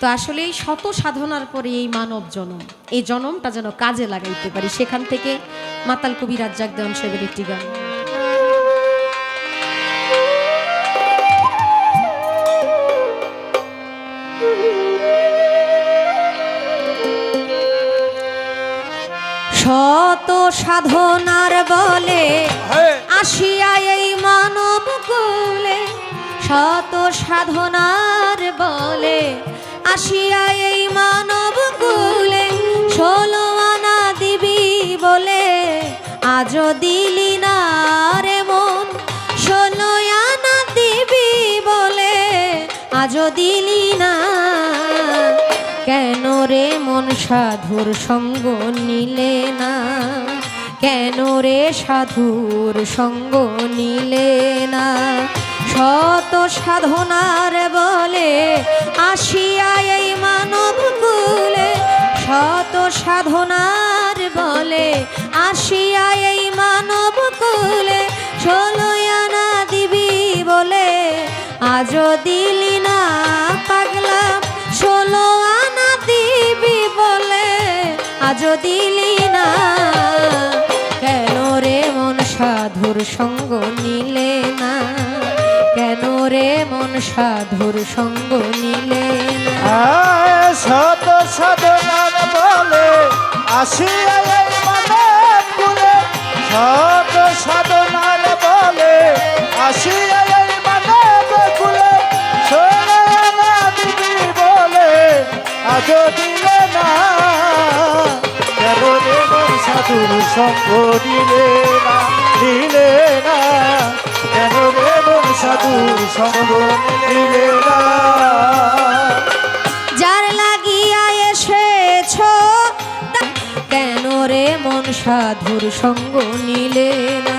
তো আসলে এই শত সাধনার পরে এই মানব জনম। এই জনমটা যেন কাজে লাগাইতে পারি সেখান থেকে মাতাল কবি রাজ্জাক দেওয়ান সাহেবের একটি গান। শত সাধনার বলে আসিয়া এই মানব কুলে শত সাধনার বলে আসিয়া এই মানব কুলে ষোলো আনা দিবি বলে, আজও দিলি না রে মন। ষোলো দিবি বলে, আজও দিলি না। কেন রে মন সাধুর সঙ্গ নিলে না? কেন রে সাধুর সঙ্গ নিলে না? শত সাধনার বলে আসিয়া এই মানব কুলে। শত সাধনার বলে আসিয়া এই মানব কুলে। আনা দিবি বলে আজও দিলি না পাগলা। ষোলো আনা দিবি বলে আজও দিলি না। কেন রে মন সাধুর সঙ্গ সাধুর সঙ্গ নিলে। শত সাধনার বলে শত সাধনার বলে আসিয়া সাধুর সঙ্গ দিলে মন সঙ্গ দিলে না। যার লাগিয়া এসেছ কেন রে মন সাধুর সঙ্গ নিলে না?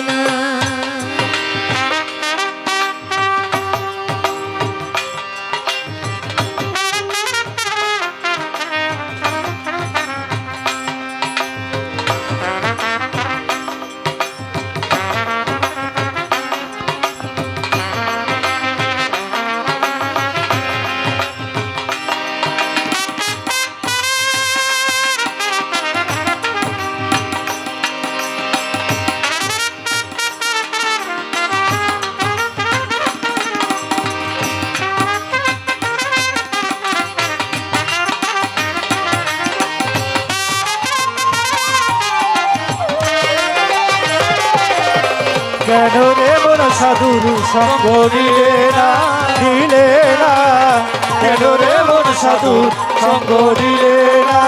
কেন রে মোরা সাধুর সঙ্গ দিলে না দিলে না? কেন রে সাধুর সঙ্গ দিলে না?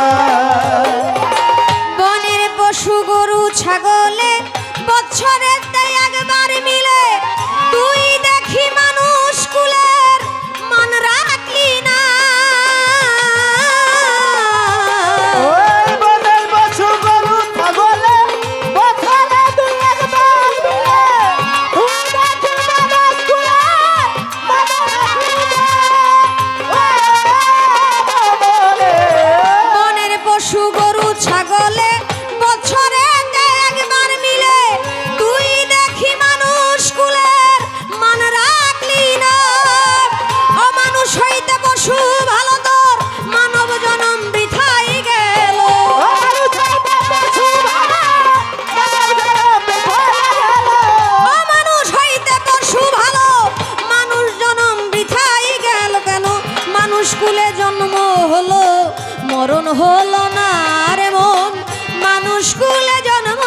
কুলে জন্ম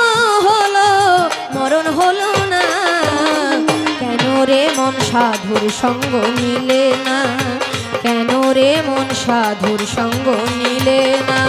হলো, মরণ হলো না। কেন রে মন সাধুর সঙ্গ মিলে না? কেন রে মন সাধুর সঙ্গ মিলে না?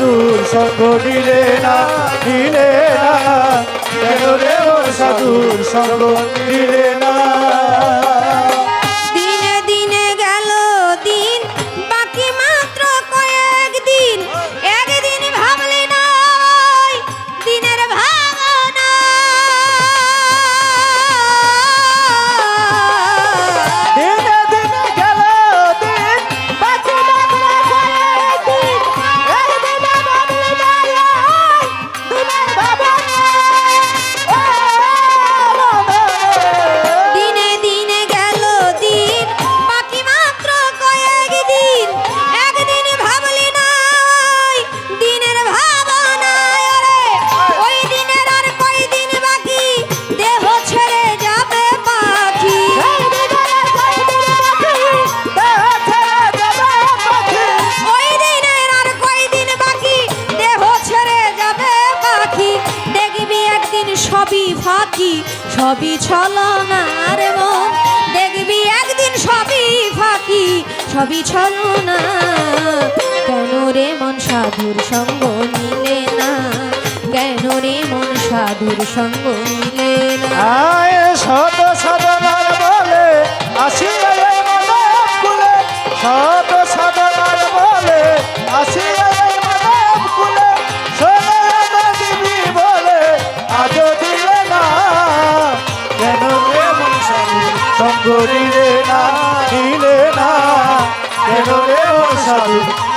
সাধুর সঙ্গ দিলে না দিলে না। কেন রে মোর সাধুর সঙ্গ দিলে না? ছলনার মন। দেখবি একদিন সবই ফাঁকি, সবই ছলনা। কেন রে মন সাধুর সঙ্গ মিলে না? কেন রে মন সাধুর সঙ্গ মিলে না? শত সাধনার বলে, আসি শত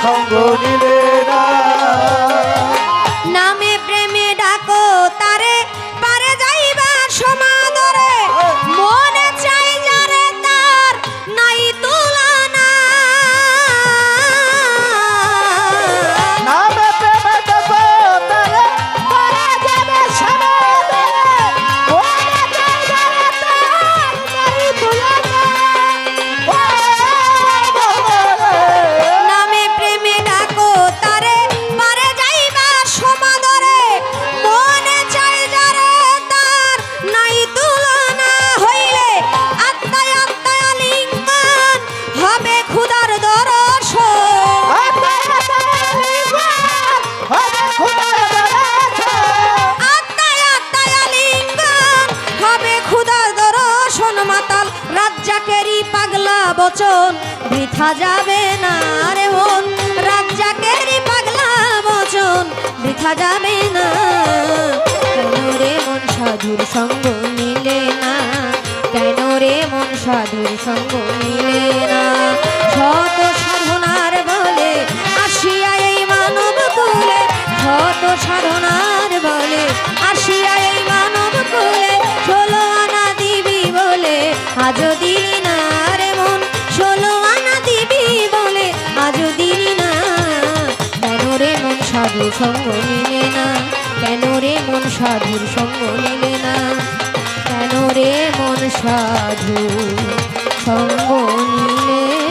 সঙ্গ নিলে বৃথা যাবে না রে মন। রাজ্জাকেরই পাগলা বচন, বৃথা যাবে না। কেন রে মন সাধুর সঙ্গ নিলে না? কেন রে মন সাধুর সঙ্গ নিলে না? শত সাধনার বলে আসিয়া এই মানব কুলে। শত সাধনার বলে আসিয়া এই মানব কুলে। ষোলো আনা দিবি বলে আজও দিলি সাধুর সঙ্গ নিলে না? কেন রে মন সাধুর সঙ্গ নিলে না? কেন রে মন সাধু সঙ্গ নিলে